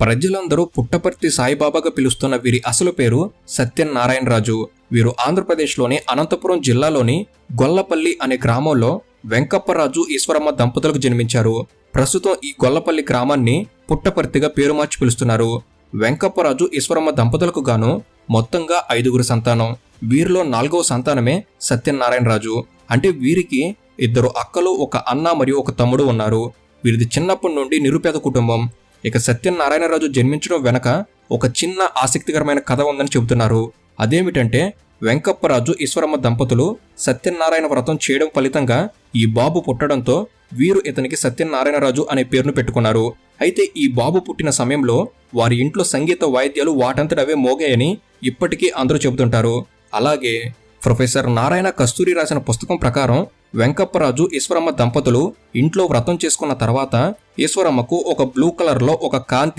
ప్రజలందరూ పుట్టపర్తి సాయిబాబాగా పిలుస్తున్న వీరి అసలు పేరు సత్యనారాయణరాజు. వీరు ఆంధ్రప్రదేశ్లోని అనంతపురం జిల్లాలోని గొల్లపల్లి అనే గ్రామంలో వెంకప్పరాజు ఈశ్వరమ్మ దంపతులకు జన్మించారు. ప్రస్తుతం ఈ గొల్లపల్లి గ్రామాన్ని పుట్టపర్తిగా పేరు మార్చి పిలుస్తున్నారు. వెంకప్పరాజు ఈశ్వరమ్మ దంపతులకు గాను మొత్తంగా ఐదుగురు సంతానం. వీరిలో నాలుగవ సంతానమే సత్యనారాయణరాజు. అంటే వీరికి ఇద్దరు అక్కలు ఒక అన్న మరియు ఒక తమ్ముడు ఉన్నారు. వీరిది చిన్నప్పటి నుండి నిరుపేద కుటుంబం. ఇక సత్యనారాయణరాజు జన్మించడం వెనక ఒక చిన్న ఆసక్తికరమైన కథ ఉందని చెబుతున్నారు. అదేమిటంటే వెంకప్పరాజు ఈశ్వరమ్మ దంపతులు సత్యనారాయణ వ్రతం చేయడం ఫలితంగా ఈ బాబు పుట్టడంతో వీరు ఇతనికి సత్యనారాయణరాజు అనే పేరును పెట్టుకున్నారు. అయితే ఈ బాబు పుట్టిన సమయంలో వారి ఇంట్లో సంగీత వాయిద్యాలు వాటంతటవే మోగాయని ఇప్పటికీ అందరూ చెబుతుంటారు. అలాగే ప్రొఫెసర్ నారాయణ కస్తూరి రాసిన పుస్తకం ప్రకారం వెంకప్పరాజు ఈశ్వరమ్మ దంపతులు ఇంట్లో వ్రతం చేసుకున్న తర్వాత ఈశ్వరమ్మకు ఒక బ్లూ కలర్లో ఒక కాంతి